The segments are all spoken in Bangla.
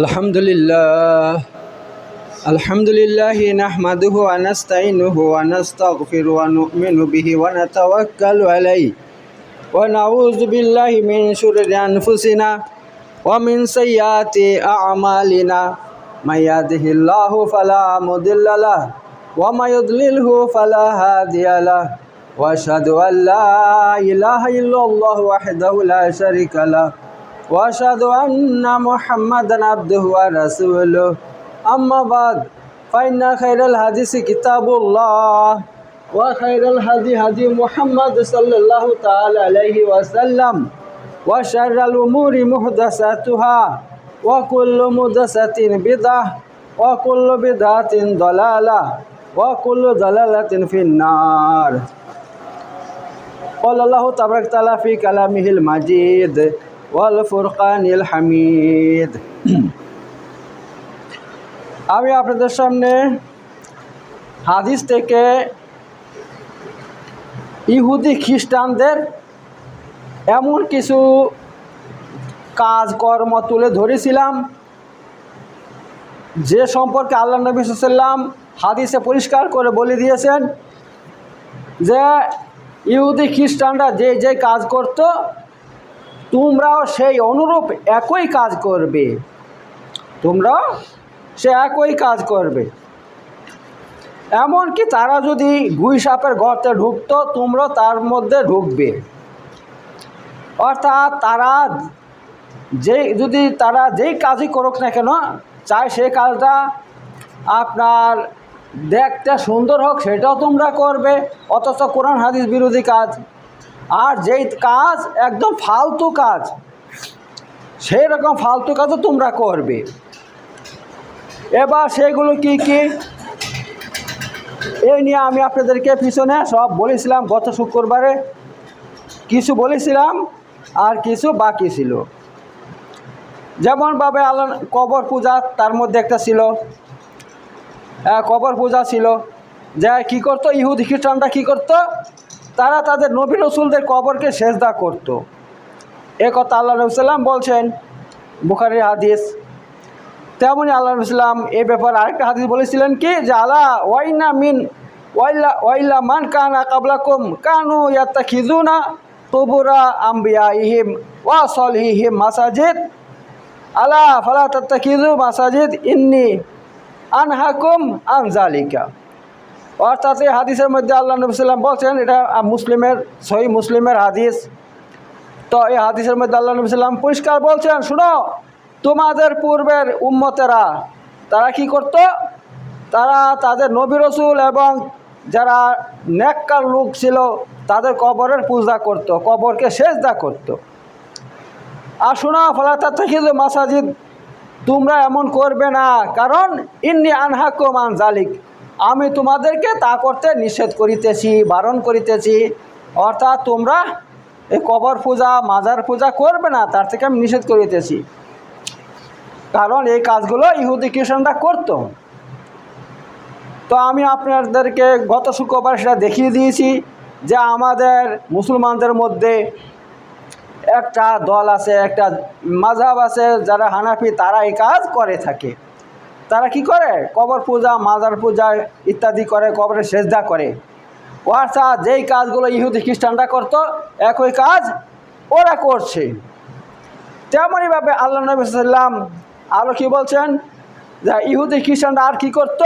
الحمد لله الحمد لله نحمده ونستعينه ونستغفر ونؤمن به ونتوكل عليه ونعوذ بالله من شرور أنفسنا ومن سيئات أعمالنا من يهده الله فلا مضل له وما يضلله فلا هادي له واشهد ان لا اله الا الله وحده لا شريك له واشهد ان محمدا عبده ورسوله اما بعد فان خير الحديث كتاب الله وخير الهدي هدي محمد صلى الله تعالى عليه وسلم وشر الامور محدثاتها وكل محدثه بدعه وكل بدعه ضلاله وكل ضلاله في النار قال الله تبارك وتعالى في كلامه المجيد ওয়াল হামিদ। আমি আপনাদের সামনে হাদিস থেকে ইহুদি খ্রিস্টানদের এমন কিছু কাজকর্ম তুলে ধরেছিলাম, যে সম্পর্কে আল্লাহ নবী সাল্লাম হাদিসে পরিষ্কার করে বলে দিয়েছেন যে ইহুদি খ্রিস্টানরা যে যে কাজ করত তোমরাও সেই অনুরূপ একই কাজ করবে। তোমরাও সে একই কাজ করবে। এমনকি তারা যদি গুই সাপের গর্তে ঢুকতো তোমরা তার মধ্যে ঢুকবে। অর্থাৎ তারা যে, যদি তারা যেই কাজই করুক না কেন চায় সেই কাজটা আপনার দেখতে সুন্দর হোক, সেটাও তোমরা করবে। অথচ কোরআন হাদিস বিরোধী কাজ। আর যেই কাজ একদম ফালতু কাজ সেই রকম ফালতু কাজও তোমরা করবে। এবার সেগুলো কি কি? এই নিয়ে আমি আপনাদেরকে পিছনে সব বলেছিলাম গত শুক্রবারে। কিছু বলেছিলাম আর কিছু বাকি ছিল। যেমনভাবে আল্লাহ কবর পূজা তার মধ্যে একটা ছিল। হ্যাঁ, কবর পূজা ছিল। যে কি করতো? ইহুদি খ্রিস্টানরা কি করতো? তারা তাদের নবী রসুলদের কবরকে সেজদা করত। এ কথা আল্লাহ রসুল্লাম বলছেন, বুখারির হাদিস। তেমনই আল্লাহ রসুল্লাম এ ব্যাপারে আরেকটা হাদিস বলেছিলেন কি, যে আল্লাহ ওয়াইনা মিন, ওয়াইলা ওয়াইলা মান কানা কাবলাকুম, কানু ইয়াত্তা খিজুনা কবুরা আম্বিয়া ইহিম ওয়া সল সলহিহিম মাসাজিদ। আলা ফালা তাত্তা খিজু মাসাজিদ, ইন্নি আনহাকুম আনজালিকা অর্থাৎ এই হাদিসের মধ্যে আল্লাহ নবী সাল্লাম বলছেন, এটা মুসলিমের সহি মুসলিমের হাদিস। তো এই হাদিসের মধ্যে আল্লাহ নবী সাল্লাম পরিষ্কার বলছেন, শুনো, তোমাদের পূর্বের উম্মতেরা তারা কি করত? তারা তাদের নবী রসুল এবং যারা নেককার লোক ছিল, তাদের কবরের পূজা করত, কবরকে সেজদা করত। আর শোনো ফলাতা থেকে মাসাজিদ, তোমরা এমন করবে না, কারণ ইন্নি আনহাকুম আন জালিক আমি তোমাদেরকে তা করতে নিষেধ করিতেছি, বারণ করিতেছি। অর্থাৎ তোমরা এই কবর পূজা, মাজার পূজা করবে না, তার থেকে আমি নিষেধ করিতেছি। কারণ এই কাজগুলো ইহুদি খ্রিস্টানরা করতো। তো আমি আপনাদেরকে গত শুক্রবার সেটা দেখিয়ে দিয়েছি যে আমাদের মুসলমানদের মধ্যে একটা দল আছে, একটা মাঝাব আছে, যারা হানাফি, তারা এই কাজ করে থাকে। তারা কি করে? কবর পূজা, মাজার পূজা ইত্যাদি করে, কবরের সেজদা করে। অর্থাৎ যেই কাজগুলো ইহুদি খ্রিস্টানরা করতো, একই কাজ ওরা করছে। তেমনইভাবে আল্লাহ নবী সাল্লাম আরও কী বলছেন? যে ইহুদি খ্রিস্টানরা আর কী করতো?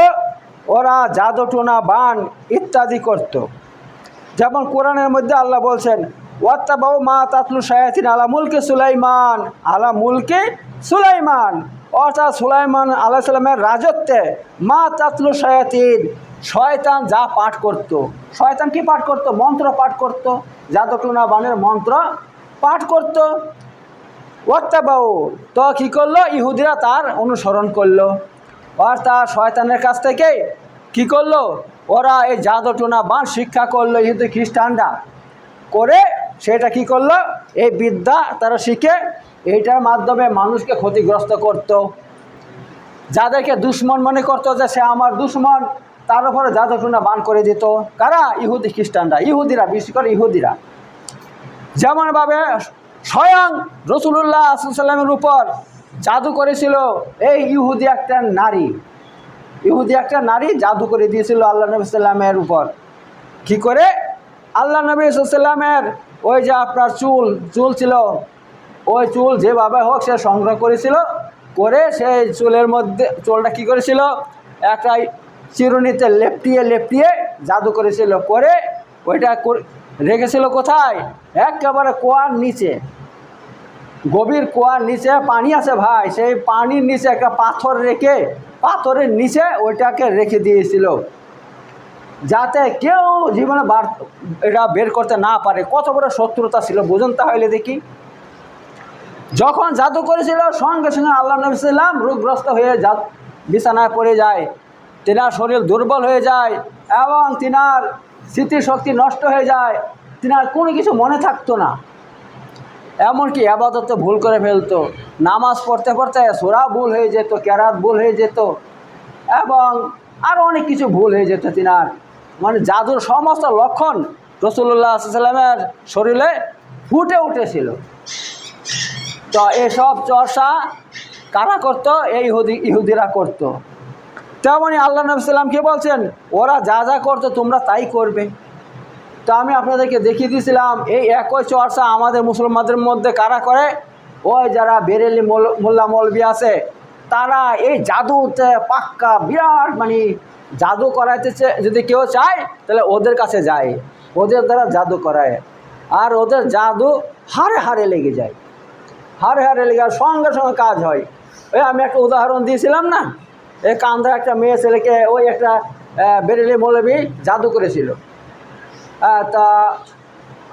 ওরা জাদুটোনা বান ইত্যাদি করত। যেমন কোরআনের মধ্যে আল্লাহ বলছেন, ওয়াত্তাবাউ মা তাতলু শায়াতিন আলা মুলকে সুলাইমান। আলা মুলকে সুলাইমান। অর্থাৎ সুলাইমান আল্লাহ সাল্লামের রাজত্বে মা তাতলু শায়াতিন, শয়তান যা পাঠ করত। শয়তান কি পাঠ করত? মন্ত্র পাঠ করত। জাদুটোনা বানের মন্ত্র পাঠ করত। ওয়াত্তাবাউ, তো কী করল? ইহুদিরা তার অনুসরণ করল। অর্থাৎ শয়তানের কাছ থেকে কি করল? ওরা এই জাদুটোনা বান শিক্ষা করল ইহুদি খ্রিস্টানরা। করে সেটা কি করল? এই বিদ্যা তারা শিখে এইটার মাধ্যমে মানুষকে ক্ষতিগ্রস্ত করত। যাদেরকে দুশ্মন মনে করতো যে সে আমার দুশ্মন, তার উপরে জাদুটোনা বান করে দিত। কারা? ইহুদি খ্রিস্টানরা। ইহুদিরা, বিশেষ করে ইহুদিরা। যেমনভাবে স্বয়ং রসুল্লাহ আসসালামের উপর জাদু করেছিল এই ইহুদি একটা নারী। ইহুদি একটা নারী জাদু করে দিয়েছিল আল্লাহ নবী সাল্লামের উপর। কি করে? আল্লাহ নবী সাল্লামের ওই যে আপনার চুল চুল ছিল ওই চুল যেভাবে হোক সে সংগ্রহ করেছিল, করে সেই চুলের মধ্যে, চুলটা কি করেছিল? একটা চিরুনিতে লেপটিয়ে লেপটিয়ে জাদু করেছিল, করে ওইটা রেখেছিল কোথায়? একেবারে কুয়ার নিচে। গভীর কুয়ার নিচে পানি আছে ভাই, সেই পানির নিচে একটা পাথর রেখে, পাথরের নিচে ওইটাকে রেখে দিয়েছিল। যাতে কেউ জীবনে বার, এটা বের করতে না পারে। কত বড় শত্রুতা ছিল, বুঝুন তাহলে দেখি। যখন জাদু করেছিল, সঙ্গে সঙ্গে আল্লাহ নবী সাল্লাম রোগগ্রস্ত হয়ে যা বিছানায় পড়ে যায়। তিনার শরীর দুর্বল হয়ে যায় এবং তিনার স্মৃতিশক্তি নষ্ট হয়ে যায়। তিনার কোনো কিছু মনে থাকতো না। এমনকি আপাতত ভুল করে ফেলতো। নামাজ পড়তে পড়তে সোরা ভুল হয়ে যেত, কেরাত ভুল হয়ে যেত এবং আরও অনেক কিছু ভুল হয়ে যেত তিনার। মানে জাদুর সমস্ত লক্ষণ রসুল্লাহ সাল্লামের শরীরে ফুটে উঠেছিল। তো এসব চর্চা কারা করত? এই ইহুদি, ইহুদিরা করতো। তেমনই আল্লাহ নবী সাল্লাম কি বলছেন? ওরা যা যা করতো তোমরা তাই করবে। তো আমি আপনাদেরকে দেখিয়ে দিয়েছিলাম, এই একই চর্চা আমাদের মুসলমানদের মধ্যে কারা করে? ওই যারা বেরেলি মোল- মোল্লা মৌলবি আছে, তারা এই জাদুতে পাক্কা বিরাট মানে জাদু করাইতে যদি কেউ চায়, তাহলে ওদের কাছে যায়। ওদের দ্বারা জাদু করায়। আর ওদের জাদু হারে হারে লেগে যায়। হারে হারে লেগে সঙ্গে সঙ্গে কাজ হয়। ওই আমি একটা উদাহরণ দিয়েছিলাম না? এই কান্দা একটা মেয়ে ছেলেকে ওই একটা বেরেলি মৌলবি জাদু করেছিল। তা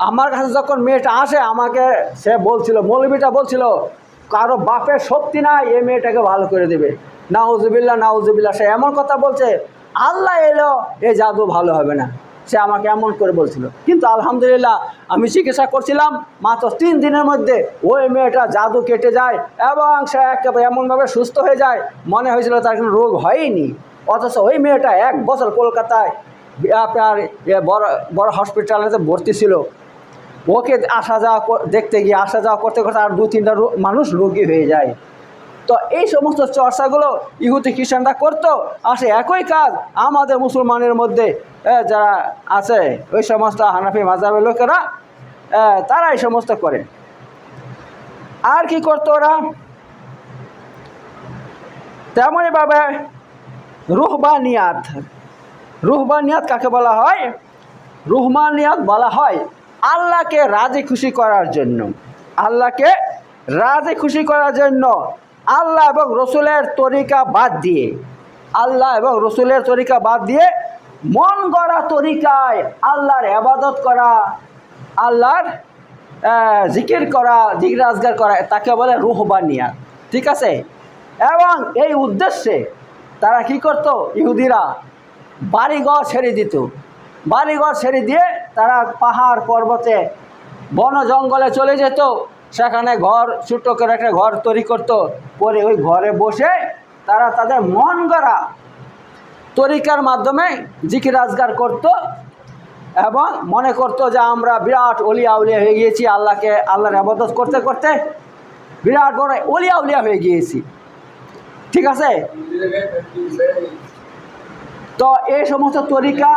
আমার কাছে যখন মেয়েটা আসে, আমাকে সে বলছিল, মৌলবিটা বলছিল, কারও বাপের শক্তি নাই, এই মেয়েটাকে ভালো করে দেবে। নাউজুবিল্লা নাউজুবিল্লা সে এমন কথা বলছে, আল্লাহ এলো, এই জাদু ভালো হবে না। সে আমাকে এমন করে বলছিল। কিন্তু আলহামদুলিল্লাহ আমি চিকিৎসা করছিলাম, মাত্র তিন দিনের মধ্যে ওই মেয়েটা জাদু কেটে যায় এবং সে একেবারে এমনভাবে সুস্থ হয়ে যায়। মনে হয়েছিল তার কোনো রোগ হয়নি। অথচ ওই মেয়েটা এক বছর কলকাতায় আপনার বড় বড় হসপিটালেতে ভর্তি ছিল। ওকে আসা যাওয়া দেখতে গিয়ে আসা যাওয়া করতে করতে আর দু তিনটা মানুষ রোগী হয়ে যায়। তো এই সমস্ত চর্চাগুলো ইহুদি খ্রিস্টানরা করতো। আসে একই কাজ আমাদের মুসলমানের মধ্যে যারা আছে, ওই সমস্ত হানাফি মাজাবের লোকেরা তারা এই সমস্ত করে। আর কি করতো ওরা? তেমনইভাবে রুহবানিয়াত। রুহবানিয়াত কাকে বলা হয়? রুহমানিয়াত বলা হয় আল্লাহকে রাজি খুশি করার জন্য। আল্লাহকে রাজি খুশি করার জন্য আল্লাহ এবং রসুলের তরিকা বাদ দিয়ে, আল্লাহ এবং রসুলের তরিকা বাদ দিয়ে মন গড়া তরিকায় আল্লাহর আবাদত করা, আল্লাহর জিকির করা, জিকির আজগার করা, তাকে বলে রুহবানিয়াত ঠিক আছে? এবং এই উদ্দেশ্যে তারা কি করত? ইহুদিরা বাড়িঘর ছেড়ে দিত। বাড়িঘর ছেড়ে দিয়ে তারা পাহাড় পর্বতে বন জঙ্গলে চলে যেত। সেখানে ঘর, ছোট্ট করে একটা ঘর তৈরি করতো। পরে ওই ঘরে বসে তারা তাদের মন গড়া তরিকার মাধ্যমে জিকির আজগার করত এবং মনে করতো যে আমরা বিরাট অলিয়া উলিয়া হয়ে গিয়েছি, আল্লাহকে, আল্লাহর আবাদত করতে করতে বিরাট বড় অলিয়া উলিয়া হয়ে গিয়েছি। ঠিক আছে? তো এই সমস্ত তরিকা,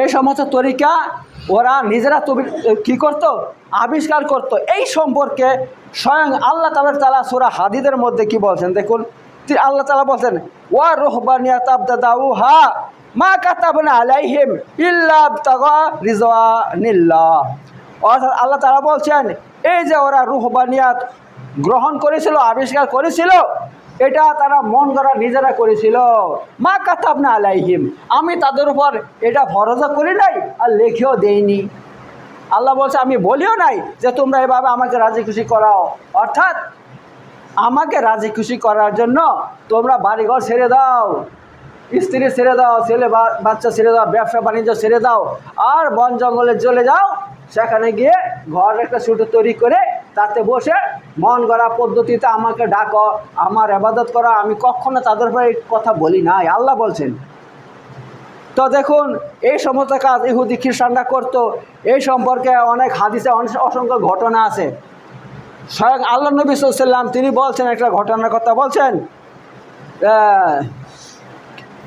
এই সমস্ত তরিকা ওরা নিজেরা তবি কী করতো? আবিষ্কার করত। এই সম্পর্কে স্বয়ং আল্লাহ তালা তালা সুরা হাদিদের মধ্যে কি বলছেন? দেখুন আল্লাহ তালা বলছেন, ওয়া রোহবানিয়া তাবদাউ হা মা কাতাবনা আলাইহিম ইল্লা তাগা রিজওয়া নিল্লাহ অর্থাৎ আল্লাহ তালা বলছেন, এই যে ওরা রুহবানিয়াত গ্রহণ করেছিল, আবিষ্কার করেছিল এটা তারা মন করা নিজেরা করেছিল। মা কাতাব না আলাইহিম। আমি তাদের উপর এটা ভরসা করি নাই আর লেখেও দেইনি। আল্লাহ বলছে, আমি বলিও নাই যে তোমরা এভাবে আমাকে রাজি খুশি করাও। অর্থাৎ আমাকে রাজি খুশি করার জন্য তোমরা বাড়িঘর ছেড়ে দাও। স্ত্রী ছেড়ে দাও, ছেলে বাচ্চা ছেড়ে দাও, ব্যবসা বাণিজ্য ছেড়ে দাও, আর বন জঙ্গলে চলে যাও। সেখানে গিয়ে ঘর একটা ছোটো তৈরি করে তাতে বসে মন গড়া পদ্ধতিতে আমাকে ডাকো, আমার আবাদত করা। আমি কখনো তাদের উপরে কথা বলি নাই, আল্লাহ বলছেন। তো দেখুন, এই সমস্ত কাজ ইহুদি খ্রিস্টানরা করতো। এই সম্পর্কে অনেক হাদিসে অনেক অসংখ্য ঘটনা আছে। স্বয়ং আল্লাহ নবী সাল্লাম তিনি বলছেন একটা ঘটনার কথা বলছেন।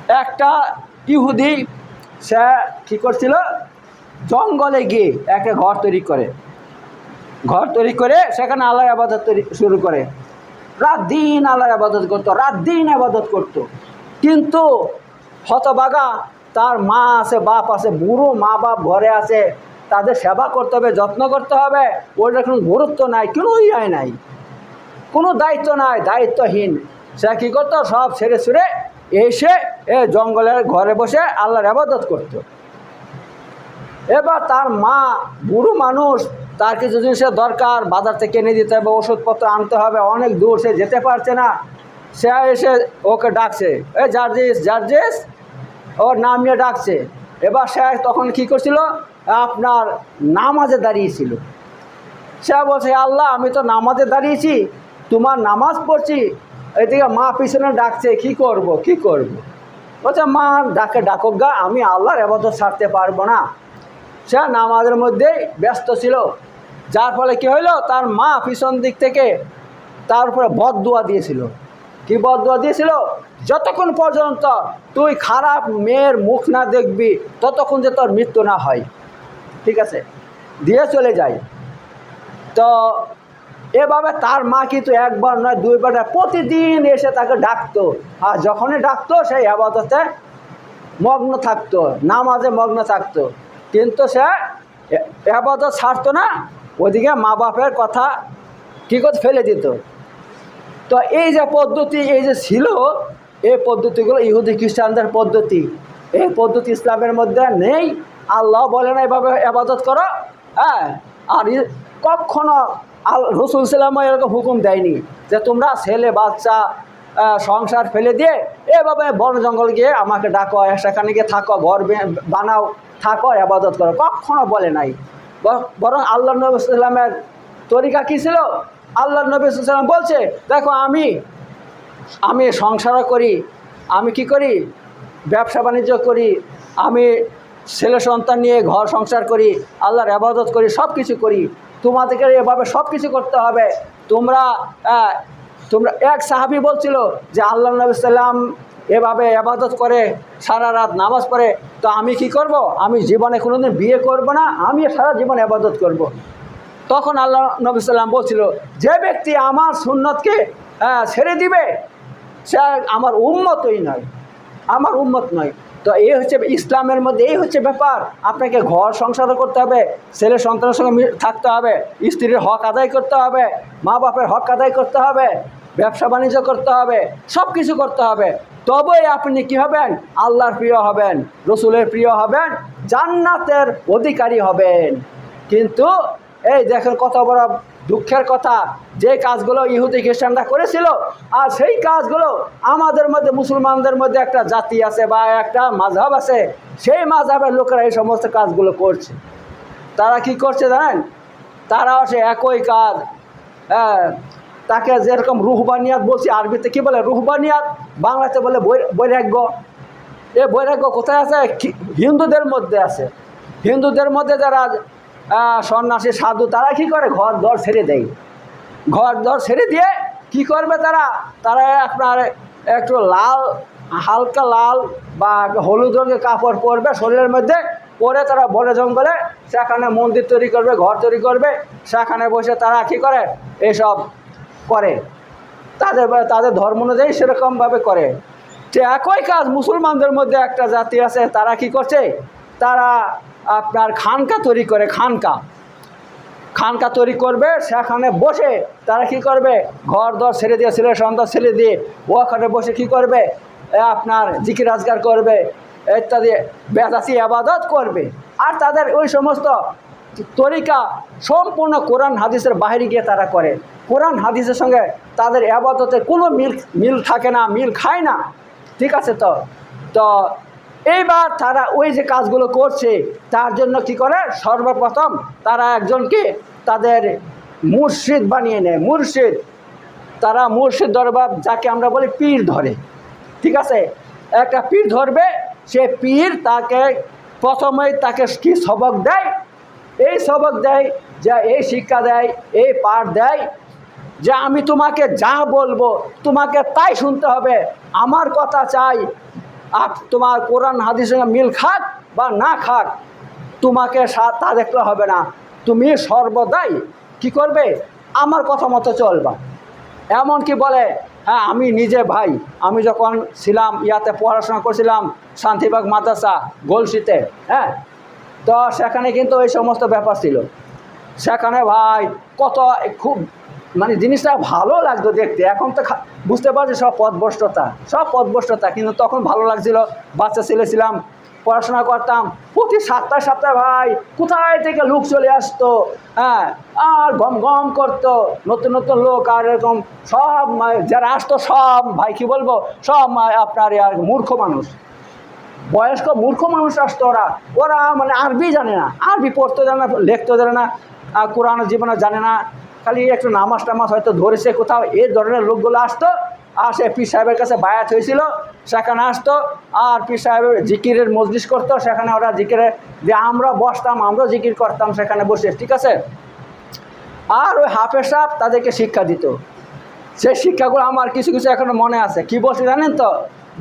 একটা ইহুদি, সে কী করছিল? জঙ্গলে গিয়ে একটা ঘর তৈরি করে। ঘর তৈরি করে সেখানে আল্লাহ আবাদত তৈরি শুরু করে। রাত দিন আল্লাহ আবাদত করতো, রাত দিন আবাদত করতো। কিন্তু হতবাগা তার মা আছে, বাপ আছে, বুড়ো মা বাপ ঘরে আছে, তাদের সেবা করতে হবে, যত্ন করতে হবে, ওইটার কোনো গুরুত্ব নাই, কোনো ইয়ে নাই। কোনো দায়িত্ব নাই, দায়িত্বহীন। সে কী করতো? সব ছেড়ে ছুড়ে এসে এ জঙ্গলের ঘরে বসে আল্লাহর আবাদত করতো। এবার তার মা বুড়ো মানুষ, তার কিছু জিনিসের দরকার, বাজার থেকে এনে দিতে হবে, ওষুধপত্র আনতে হবে, অনেক দূর সে যেতে পারছে না। সে এসে ওকে ডাকছে, এ জার্জিস জার্জিস, ওর নাম নিয়ে ডাকছে। এবার সে তখন কী করছিল? আপনার নামাজে দাঁড়িয়েছিল। সে বলছে, আল্লাহ, আমি তো নামাজে দাঁড়িয়েছি, তোমার নামাজ পড়ছি এদিকে মা পিছনে ডাকছে, কি করব কি করব? বলছে, মা, ডাকে ডাকক গা, আমি আল্লাহর এবাদত ছাড়তে পারব না। সে নামাজের মধ্যেই ব্যস্ত ছিল। যার ফলে কি হইল, তার মা পিছন দিক থেকে তার উপরে বদদুয়া দিয়েছিল। কি বদদুয়া দিয়েছিল? যতক্ষণ পর্যন্ত তুই খারাপ মেয়ের মুখ না দেখবি, ততক্ষণ যে তোর মৃত্যু না হয়। ঠিক আছে? দিয়ে চলে যায়। তো এভাবে তার মা কিন্তু একবার নয় দুইবার প্রতিদিন এসে তাকে ডাকতো। আর যখনই ডাকতো, সেই আবাদতে মগ্ন থাকতো, নামাজে মগ্ন থাকতো। কিন্তু সে আবাদত ছাড়তো না ওদিকে মা বাপের কথা কী করতে ফেলে দিত। তো এই যে পদ্ধতি, এই যে ছিল, এই পদ্ধতিগুলো ইহুদি খ্রিস্টানদের পদ্ধতি। এই পদ্ধতি ইসলামের মধ্যে নেই। আল্লাহ বলে না এভাবে আবাদত করো। হ্যাঁ আর কখনো আল রসুল সাল্লাম এরকম হুকুম দেয়নি যে তোমরা ছেলে, বাচ্চা সংসার ফেলে দিয়ে এভাবে বন জঙ্গল গিয়ে আমাকে ডাকো সেখানে গিয়ে থাকো, ঘর বানাও, থাকো, আবাদত করো। কখনো বলে নাই। বরং আল্লাহ নবী সাল্লামের তরিকা কী ছিল? আল্লাহ নবী সাল্লাম বলছে, দেখো আমি আমি সংসারও করি, আমি কি করি? ব্যবসা বাণিজ্য করি, আমি ছেলে সন্তান নিয়ে ঘর সংসার করি, আল্লাহর আবাদত করি সব কিছু করি। তোমাদেরকে এভাবে সব কিছু করতে হবে। তোমরা তোমরা, এক সাহাবি বলছিল যে আল্লাহ নবী সাল্লাম এভাবে আবাদত করে, সারা রাত নামাজ পড়ে, তো আমি কি করব? আমি জীবনে কোনোদিন বিয়ে করব না, আমি সারা জীবন আবাদত করব। তখন আল্লাহ নবী সাল্লাম বলছিল, যে ব্যক্তি আমার সুন্নতকে ছেড়ে দিবে, সে আমার উন্মতই নয়। আমার উন্মত নয়। তো এই হচ্ছে ইসলামের মধ্যে, এই হচ্ছে ব্যাপার। আপনাকে ঘর সংসারও করতে হবে, ছেলে সন্তানের সঙ্গে থাকতে হবে, স্ত্রীর হক আদায় করতে হবে, মা বাপের হক আদায় করতে হবে, ব্যবসা বাণিজ্য করতে হবে সব কিছু করতে হবে। তবেই আপনি কি হবেন? আল্লাহর প্রিয় হবেন, রসুলের প্রিয় হবেন, জান্নাতের অধিকারী হবেন। কিন্তু এই দেখেন কত বড় দুঃখের কথা, যে কাজগুলো ইহুদি খ্রিস্টানরা করেছিল, আর সেই কাজগুলো আমাদের মধ্যে, মুসলমানদের মধ্যে একটা জাতি আছে বা একটা মাঝহাব আছে, সেই মাঝহাবের লোকেরা এই সমস্ত কাজগুলো করছে। তারা কি করছে জানেন? তারাও সে একই কাজ হ্যাঁ তাকে যেরকম রুহবানিয়াত বলছি, আরবিতে কি বলে? রুহবানিয়াত, বাংলাতে বলে বৈরাগ্য। এ বৈরাগ্য কোথায় আছে? হিন্দুদের মধ্যে আছে। হিন্দুদের মধ্যে যারা সন্ন্যাসী, সাধু, তারা কি করে? ঘর দর ছেড়ে দেয়। ঘর দর ছেড়ে দিয়ে কি করবে তারা? তারা আপনার একটু লাল, হালকা লাল বা হলুদ রঙের কাপড় পরবে, শরীরের মধ্যে পরে তারা বনে জঙ্গলে, সেখানে মন্দির তৈরি করবে, ঘর তৈরি করবে, সেখানে বসে তারা কী করে? এসব করে। তাদের তাদের ধর্ম অনুযায়ী সেরকমভাবে করে। যে একই কাজ মুসলমানদের মধ্যে একটা জাতি আছে, তারা কি করছে? তারা আপনার খানকা তৈরি করে, খানকা। খানকা তৈরি করবে, সেখানে বসে তারা কি করবে? ঘর দর ছেড়ে দিয়ে, ছেলে সন্তান ছেড়ে দিয়ে ওখানে বসে কি করবে? আপনার জিকির রাজগার করবে, ইত্যাদি, বেদাতি আবাদত করবে। আর তাদের ওই সমস্ত তরিকা সম্পূর্ণ কোরআন হাদিসের বাইরে গিয়ে তারা করে। কোরআন হাদিসের সঙ্গে তাদের আবাদতের কোনো মিল মিল থাকে না, মিল খায় না। ঠিক আছে তো? তো এইবার তারা ওই যে কাজগুলো করছে, তার জন্য কি করে? সর্বপ্রথম তারা একজনকে তাদের মুর্শিদ বানিয়ে নেয়। মুর্শিদ, তারা মুর্শিদ দরবার যাকে আমরা বলি পীর ধরে। ঠিক আছে? একটা পীর ধরবে, সে পীর তাকে প্রথমেই তাকে কি সবক দেয়? এই সবক দেয়, যে এই শিক্ষা দেয়, এই পাঠ দেয়, যে আমি তোমাকে যা বলব, তোমাকে তাই শুনতে হবে, আমার কথা চাই আর তোমার কোরআন, হাদিসের মিল খাক বা না খাক, তোমাকে তা দেখলে হবে না। তুমি সর্বদাই কি করবে? আমার কথা মতো চলবা। এমন কি বলে হ্যাঁ আমি নিজে ভাই। আমি যখন ছিলাম, ইয়াতে পড়াশোনা করছিলাম শান্তিবাগ মাদ্রাসা, গোলসিতে হ্যাঁ? তো সেখানে কিন্তু এই সমস্ত ব্যাপার ছিল। সেখানে ভাই কত খুব মানে জিনিসটা ভালো লাগতো দেখতে। এখন তো বুঝতে পারছি সব পথভ্রষ্টতা। সব পথভ্রষ্টতা, কিন্তু তখন ভালো লাগছিল। বাচ্চা ছেলে ছিলাম, পড়াশোনা করতাম। প্রতি সপ্তাহে সপ্তাহে ভাই, কোথায় থেকে লোক চলে আসতো? হ্যাঁ আর গম গম করতো। নতুন নতুন লোক আর এরকম সব যারা আসতো সব, ভাই কি বলব? সব আপনার আর মূর্খ মানুষ। বয়স্ক মূর্খ মানুষ আসতো ওরা। ওরা মানে আরবি জানে না। আরবি পড়তে জানে না, লিখতে জানে না কোরআন জীবনে জানে না। খালি একটু নামাজ টামাজ হয়তো ধরেছে কোথাও এই ধরনের লোকগুলো আসতো আর সে পীর সাহেবের কাছে বায়াত হয়েছিল, সেখানে আসতো, আর পীর সাহেবের জিকিরের মজলিস করতো, সেখানে ওরা জিকিরে যে আমরা বসতাম আমরাও জিকির করতাম সেখানে বসে, ঠিক আছে? আর ওই হাফেজ সাহেব তাদেরকে শিক্ষা দিত। সেই শিক্ষাগুলো আমার কিছু কিছু এখনও মনে আছে। কি বলছে জানেন তো?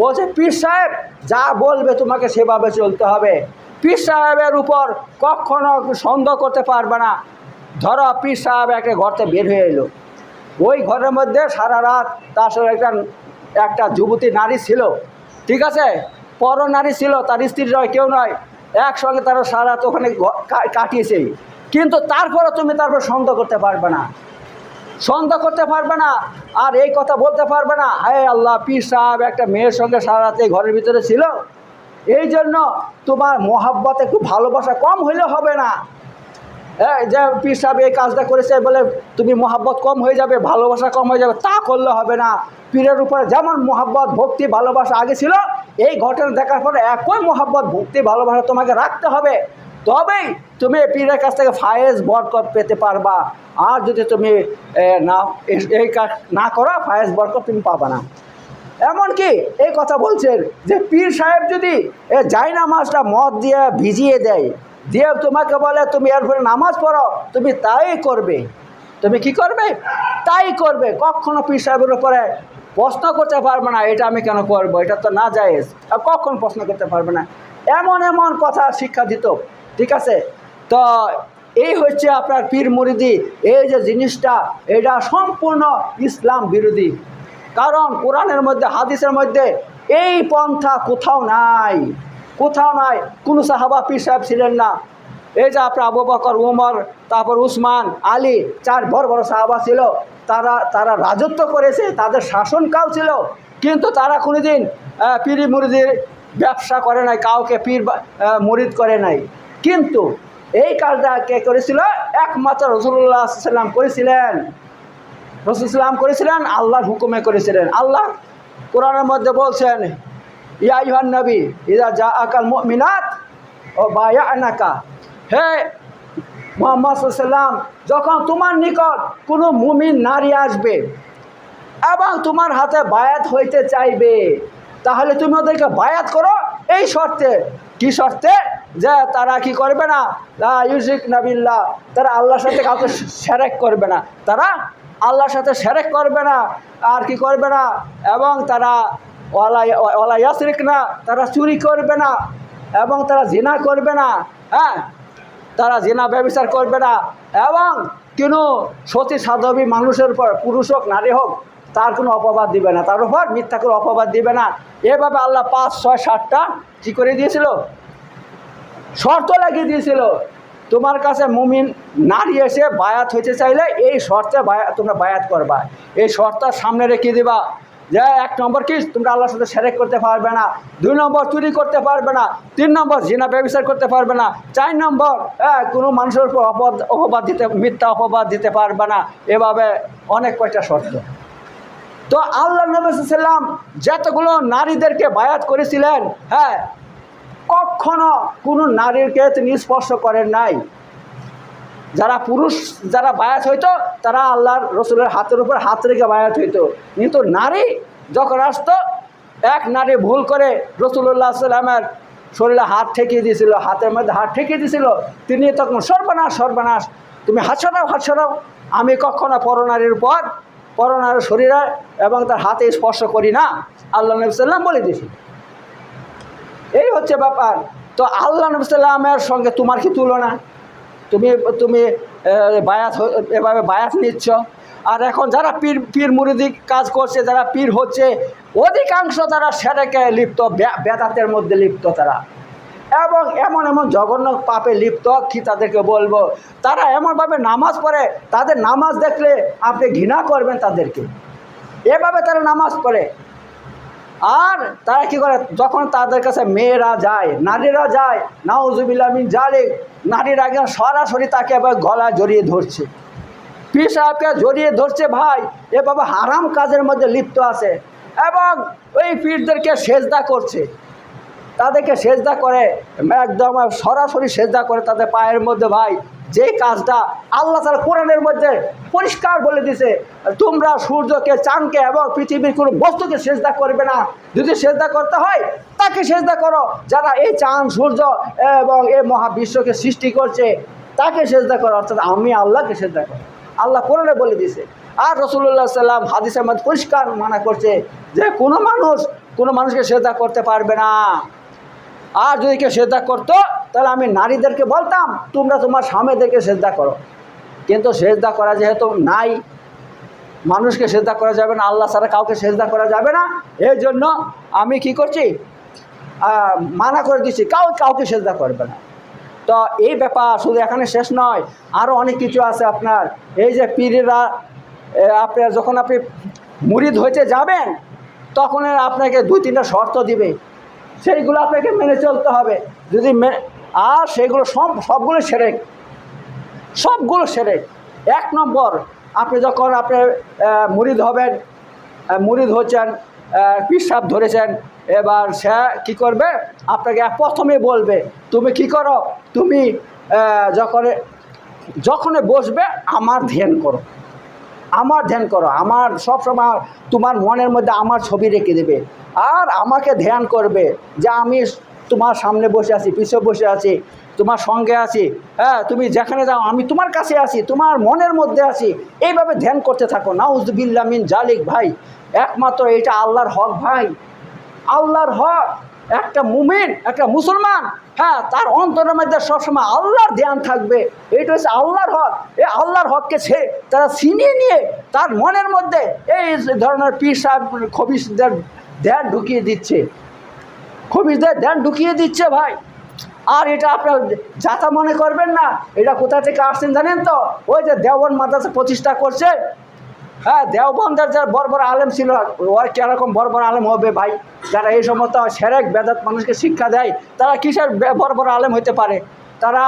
বলছে, পীর সাহেব, যা বলবে তোমাকে সেভাবে চলতে হবে। পীর সাহেবের উপর কখনো সন্দেহ করতে পারবে না। ধরো পীর সাহেব একটা ঘরতে বের হয়ে এলো। ওই ঘরের মধ্যে সারা রাত তার সঙ্গে একটা একটা যুবতী নারী ছিল। ঠিক আছে? পর নারী ছিল, তার স্ত্রী নয়, কেউ নয়। একসঙ্গে তারা সারা রাত ওখানে কাটিয়েছে। কিন্তু তারপরে তুমি তারপর সন্দেহ করতে পারবে না। সন্দেহ করতে পারবে না, আর এই কথা বলতে পারবে না। হায় আল্লাহ, পীর সাহেব একটা মেয়ের সঙ্গে সারা রাতে ঘরের ভিতরে ছিল। এই জন্য তোমার মোহাব্বত একটু ভালোবাসা কম হইলে হবে না। এই যে পীর সাহেব এই কাজটা করেছে, বলে তুমি মহাব্বত কম হয়ে যাবে, ভালোবাসা কম হয়ে যাবে, তা করলে হবে না। পীরের উপরে যেমন মহাব্বত, ভক্তি, ভালোবাসা আগে ছিল, এই ঘটনা দেখার পরে একই মহাব্বত, ভক্তি, ভালোবাসা তোমাকে রাখতে হবে। তবেই তুমি পীরের কাছ থেকে ফায়েজ বরকত পেতে পারবা। আর যদি তুমি না, এই কাজ না করো, ফায়েজ বরকত তুমি পাবা না। এমনকি এই কথা বলছেন যে পীর সাহেব যদি, এ যাই নামাজটা মদ দিয়ে ভিজিয়ে দেয় দিয়ে তোমাকে বলে, তুমি এরপরে নামাজ পড়ো, তুমি তাই করবে। তুমি কি করবে? তাই করবে। কখনো পীর সাহেবের উপরে প্রশ্ন করতে পারবে না, এটা আমি কেন করব? এটা তো না যায় কখন প্রশ্ন করতে পারবে না। এমন এমন কথা শিক্ষা দিত, ঠিক আছে? তো এই হচ্ছে আপনার পীর মুরিদি। এই যে জিনিসটা, এটা সম্পূর্ণ ইসলাম বিরোধী। কারণ কোরআনের মধ্যে, হাদিসের মধ্যে এই পন্থা কোথাও নাই। কোথাও নাই, কোনো সাহাবা পীর সাহেব ছিলেন না। এই যে আপনার আবু বকর, উমর, তারপর উসমান, আলী, চার বড় বড় সাহাবা ছিল, তারা তারা রাজত্ব করেছে, তাদের শাসনকাল ছিল, কিন্তু তারা কোনোদিন পীর মুরিদির ব্যবসা করে নাই, কাউকে পীর মুরিদ করে নাই। কিন্তু এই কাজটা কে করেছিল? একমাত্র রসুল্লাহ সাল্লাম করেছিলেন। রসুলাম করেছিলেন, আল্লাহর হুকুমে করেছিলেন। আল্লাহ কোরআনের মধ্যে বলছেন ইয়া ইহান নবী ইদা যা আকাল মিনাত ও বায়া আনাকা হে মোহাম্মদ সাল্লাম যখন তোমার নিকট কোনো মুমিন নারী আসবে এবং তোমার হাতে বায়াত হইতে চাইবে, তাহলে তুমি ওদেরকে বায়াত করো এই শর্তে। কি শর্তে? যে তারা কি করবে না? ইউজিক নাবিল্লা তারা আল্লাহর সাথে কাউকে সেরেক করবে না। তারা আল্লাহর সাথে সেরেক করবে না। আর কি করবে না? এবং তারা ওয়ালা ইয়াসরিক না, তারা চুরি করবে না এবং তারা জিনা করবে না হ্যাঁ? তারা জেনা ব্যবচার করবে না এবং কোনো সতী সাধবী মানুষের উপর, পুরুষ হোক, নারী হোক, তার কোনো অপবাদ দিবে না। তার উপর মিথ্যা করে অপবাদ দিবে না। এভাবে আল্লাহ পাঁচ, ছয়, সাতটা কী করে দিয়েছিল? শর্ত লাগিয়ে দিয়েছিল। তোমার কাছে মুমিন নারী এসে বায়াত হইতে চাইলে এই শর্তে বায়া, তোমরা বায়াত করবা। এই শর্তটা সামনে রেখে দিবা। যে এক নম্বর কি তোমরা আল্লাহর সাথে সেরেক করতে পারবে না। দুই নম্বর চুরি করতে পারবে না। তিন নম্বর জিনা ব্যবসার করতে পারবে না। চার নম্বর হ্যাঁ কোনো মানুষের উপর অপবাদ অপবাদ দিতে, মিথ্যা অপবাদ দিতে পারবে না। এভাবে অনেক কয়টা শর্ত। তো আল্লাহ নবী সাল্লাম যতগুলো নারীদেরকে বায়াত করেছিলেন হ্যাঁ কখনো কোনো নারীকে তিনি স্পর্শ করেন নাই। যারা পুরুষ, যারা বায়াত হইতো, তারা আল্লাহর রসুলের হাতের উপর হাত রেখে বায়াত হইতো। কিন্তু নারী যখন আসতো, এক নারী ভুল করে রসুল্লাহ সাল্লামের শরীরে হাত ঠেকিয়ে দিয়েছিল, হাতের মধ্যে হাত ঠেকিয়ে দিয়েছিল, তিনি তখন সর্বনাশ সর্বনাশ, তুমি হাত সরাও হাত সরাও, আমি কখনো পরনারীর পর পরনার শরীরে এবং তার হাতে স্পর্শ করি না। আল্লাহ নবী বলে দিয়েছি এই হচ্ছে ব্যাপার। তো আল্লাহ নবী সাল্লামের সঙ্গে তোমার কি তুলনা? তুমি তুমি বায়াস এভাবে বায়াস নিচ্ছ। আর এখন যারা পীর পীর মুরিদি কাজ করছে, যারা পীর হচ্ছে, অধিকাংশ তারা সেরেকে লিপ্ত বেদাতের মধ্যে লিপ্ত তারা। এবং এমন এমন জঘন্য পাপে লিপ্ত কি তাদেরকে বলব? তারা এমনভাবে নামাজ পড়ে, তাদের নামাজ দেখলে আপনি ঘৃণা করবেন তাদেরকে। এভাবে তারা নামাজ পড়ে। আর তারা কি করে? যখন তাদের কাছে মেয়েরা যায়, নারীরা যায়, নাউজুবিল্লাহ মিন জালিক, নারীরা একদম সরাসরি তাকে এবার গলা জড়িয়ে ধরছে। পীর সাহেবকে জড়িয়ে ধরছে ভাই, এভাবে হারাম কাজের মধ্যে লিপ্ত আছে। এবং ওই পীরদেরকে সেজদা করছে। তাদেরকে সেজদা করে, একদম সরাসরি সেজদা করে তাদের পায়ের মধ্যে, ভাই, যে কাজটা আল্লাহ তালা কোরআনের মধ্যে পরিষ্কার বলে দিছে তোমরা সূর্যকে, চাঁদকে এবং পৃথিবীর কোনো বস্তুকে সেজদা করবে না। যদি সেজদা করতে হয়, তাকে সেজদা করো। যারা এই চাঁদ, সূর্য এবং এই মহাবিশ্বকে সৃষ্টি করছে, তাকে সেজদা করো। অর্থাৎ আমি আল্লাহকে সেজদা করো আল্লাহ কোরআনে বলে দিছে আর রসুল্লাহ সাল্লাম হাদিসের মধ্যে পরিষ্কার মানা করছে যে, কোনো মানুষ, কোনো মানুষকে সেজদা করতে পারবে না। আর যদি কেউ সেজদা করতো, তাহলে আমি নারীদেরকে বলতাম, তোমরা তোমার স্বামীদেরকে সেজদা করো। কিন্তু সেজদা করা যেহেতু নাই, মানুষকে সেজদা করা যাবে না, আল্লাহ ছাড়া কাউকে সেজদা করা যাবে না। এই জন্য আমি কি করছি? মানা করে দিচ্ছি, কাউ, কাউকে সেজদা করবে না। তো এই ব্যাপার শুধু এখানে শেষ নয় আরও অনেক কিছু আছে আপনার। এই যে পীরেরা আপনার যখন আপনি মুরিদ হইতে যাবেন, তখন আপনাকে দুই তিনটা শর্ত দিবে। সেইগুলো আপনাকে মেনে চলতে হবে। যদি আর সেগুলো সব, সবগুলো সেরেক। সবগুলো সেরেক। এক নম্বর, আপনি যখন আপনি মুরিদ হবেন মুরিদ হচ্ছেন পিসাব ধরেছেন, এবার সে কি করবে? আপনাকে প্রথমে বলবে, তুমি কি করো? তুমি যখন যখন বসবে, আমার ধ্যান করো। আমার ধ্যান করো, আমার সব সময় তোমার মনের মধ্যে আমার ছবি রেখে দেবে। আর আমাকে ধ্যান করবে যে আমি তোমার সামনে বসে আছি, পিছনে বসে আছি, তোমার সঙ্গে আছি হ্যাঁ তুমি যেখানে যাও, আমি তোমার কাছে আছি, তোমার মনের মধ্যে আছি। এইভাবে ধ্যান করতে থাকো। নাউজবিল্লা মিন জালিক ভাই। একমাত্র এটা আল্লাহর হক ভাই। আল্লাহর হক। একটা মুমিন, একটা মুসলমান হ্যাঁ তার অন্তরের মধ্যে সবসময় আল্লাহর ধ্যান থাকবে। এটা হচ্ছে আল্লাহর হক। এই আল্লাহর হককে সে তারা ছিনিয়ে নিয়ে তার মনের মধ্যে এই ধরনের পীর সাহেব খবিসদের ধ্যান ঢুকিয়ে দিচ্ছে। খবিসদের ধ্যান ঢুকিয়ে দিচ্ছে ভাই। আর এটা আপনার যাতা মনে করবেন না, এটা কোথা থেকে আসছেন জানেন তো? ওই যে দেওয়ান মাদ্রাসা প্রতিষ্ঠা করছে হ্যাঁ দেওবন্দের যারা বড় বড় আলেম ছিল, ওর কীরকম বড় বড় আলেম হবে ভাই? যারা এই সমস্ত সেরেক বেদাত মানুষকে শিক্ষা দেয়, তারা কিসের বড় বড় আলেম হতে পারে? তারা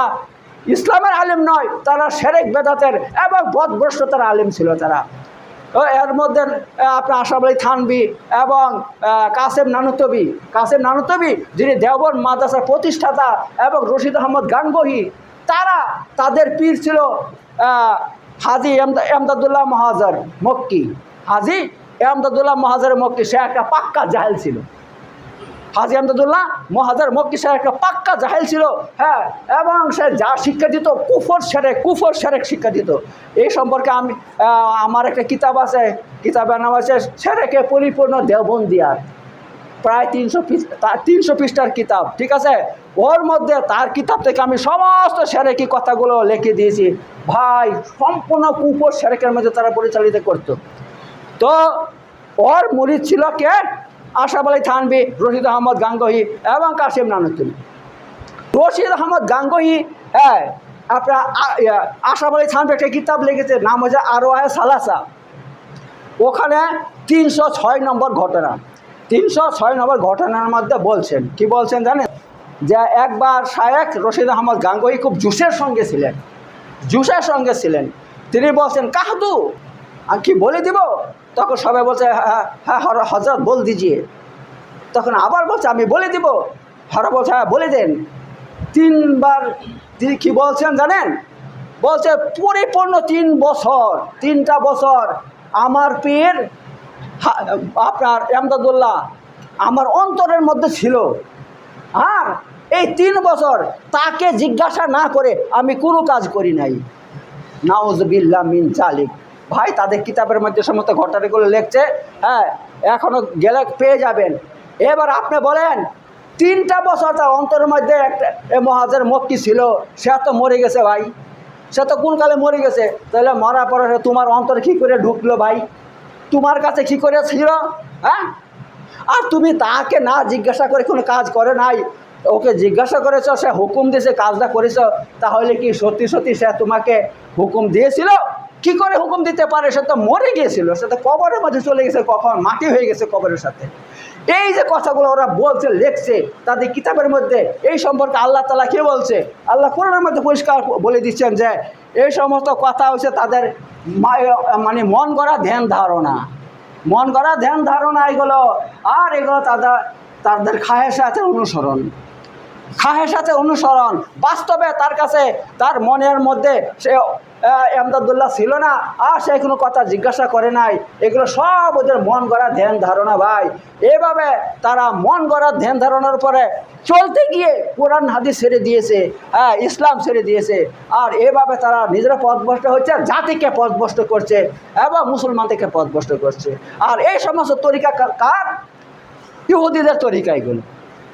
ইসলামের আলেম নয়, তারা সেরেক বেদাতের এবং বদভ্রষ্টতার আলেম ছিল তারা। ও, এর মধ্যে আপনার আশরাফ আলী থানবি এবং কাসেম নানুতবি। কাসেম নানুতবি, যিনি দেওবন মাদ্রাসার প্রতিষ্ঠাতা এবং রশিদ আহমদ গাঙ্গহি, তারা তাদের পীর ছিল হাজি এমদা এমদাদুল্লাহ মহাজার মক্কি। হাজি এমদাদুল্লাহ মহাজার মক্কি, সে একটা পাক্কা জাহেল ছিল। হাজি আহমদুল্লাহ মহাজার মক্কি, সে একটা পাক্কা জাহেল ছিল। হ্যাঁ এবং সে যা শিক্ষা দিত, কুফর সেরেক কুফর সেরেক শিক্ষা দিত। এই সম্পর্কে আমি আমার একটা কিতাব আছে, কিতাবের নাম আছে সেরেকে পরিপূর্ণ দেওবন্দিয়ার। প্রায় তিনশো পিস তিনশো পৃষ্ঠার কিতাব, ঠিক আছে? ওর মধ্যে তার কিতাব থেকে আমি সমস্ত সেরেকি কথাগুলো লিখে দিয়েছি। ভাই, সম্পূর্ণ কুফর সেরেকের মধ্যে তারা পরিচালিত করতো। তো ওর মুরিদ ছিল কে? আশাফ আলী থানবি রশিদ আহমদ গাঙ্গহি এবং কাসিম নানুদ্দিন। রশিদ আহমদ গাঙ্গহি হ্যাঁ আপনার আ- আশরাফ আলী থানবি একটা কিতাব লিখেছে, নাম হচ্ছে আরও আয় সালাসা। ওখানে তিনশো ছয় নম্বর ঘটনা। তিনশো ছয় নম্বর ঘটনার মধ্যে বলছেন, কি বলছেন জানেন? যে একবার শায়েক রশিদ আহমদ গাঙ্গহি খুব জুসের সঙ্গে ছিলেন, জুসের সঙ্গে ছিলেন। তিনি বলছেন, কাহদু, আমি কি বলে দিব? তখন সবাই বলছে হ্যাঁ হ্যাঁ হজরত বল দিজিয়ে। তখন আবার বলছে, আমি বলে দিব। হরা বলছে হ্যাঁ বলে দেন। তিনবার তিনি কি বলছেন জানেন? বলছে, পরিপূর্ণ তিন বছর, তিনটা বছর আমার পীর আপনার এমদাদুল্লাহ আমার অন্তরের মধ্যে ছিল। আর এই তিন বছর তাকে জিজ্ঞাসা না করে আমি কোনো কাজ করি নাই। নাউজবিল্লা মিন চালিক ভাই, তাদের কিতাবের মধ্যে সমস্ত ঘটনাগুলো লিখছে হ্যাঁ এখনও গেলে পেয়ে যাবেন। এবার আপনি বলেন, তিনটা বছর তার অন্তরের মধ্যে একটা মহাজের মক্কি ছিল, সে তো মরে গেছে ভাই। সে তো কোন কালে মরে গেছে, তাহলে মরার পরে তোমার অন্তর কী করে ঢুকলো ভাই? তোমার কাছে কী করে ছিল হ্যাঁ? আর তুমি তাকে না জিজ্ঞাসা করে কোনো কাজ করে নাই, ওকে জিজ্ঞাসা করেছ, সে হুকুম দিয়েছে কাজটা করেছ, তাহলে কি সত্যি সত্যি সে তোমাকে হুকুম দিয়েছিল? কি করে হুকুম দিতে পারে? সে তো মরে গিয়েছিল, সে তো কবরের মধ্যে চলে গেছে কখন? মাটি হয়ে গেছে কবরের সাথে। এই যে কথাগুলো ওরা বলছে, লেখছে, তাদের কিতাবের মধ্যে এই সম্পর্কে আল্লাহ তালা কে বলছে? আল্লাহ কোরআনের মধ্যে পরিষ্কার বলে দিচ্ছেন যে এই সমস্ত কথা হচ্ছে তাদের মানে মন করা ধ্যান ধারণা। মন করা ধ্যান ধারণা এগুলো, আর এগুলো তাদের তাদের সাথে অনুসরণ। খাহের সাথে অনুসরণ। বাস্তবে তার কাছে তার মনের মধ্যে সে আহ, এমদাদুল্লাহ ছিল না আর সে কোনো কথা জিজ্ঞাসা করে নাই। এগুলো সব ওদের মন গড়া ধ্যান ধারণা ভাই। এভাবে তারা মন গড়া ধ্যান ধারণার পরে চলতে গিয়ে কোরআন হাদিস ছেড়ে দিয়েছে হ্যাঁ ইসলাম ছেড়ে দিয়েছে। আর এভাবে তারা নিজেরা পথভ্রষ্ট হচ্ছে জাতিকে পথভ্রষ্ট করছে এবং মুসলমানদেরকে পথভ্রষ্ট করছে। আর এই সমস্ত তরিকা কার? ইহুদিদের তরিকা এগুলো।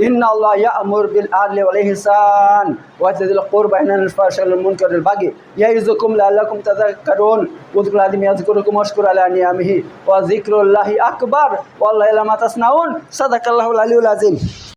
إن الله يأمر بالعدل والإحسان وإيتاء ذي القربى وينهى عن الفحشاء والمنكر والبغي يعظكم لعلكم تذكرون. واذكروا الله يذكركم واشكروا على نعمه. وذكر الله أكبر. والله إلا ما تصنعون. صدق الله العلي العظيم.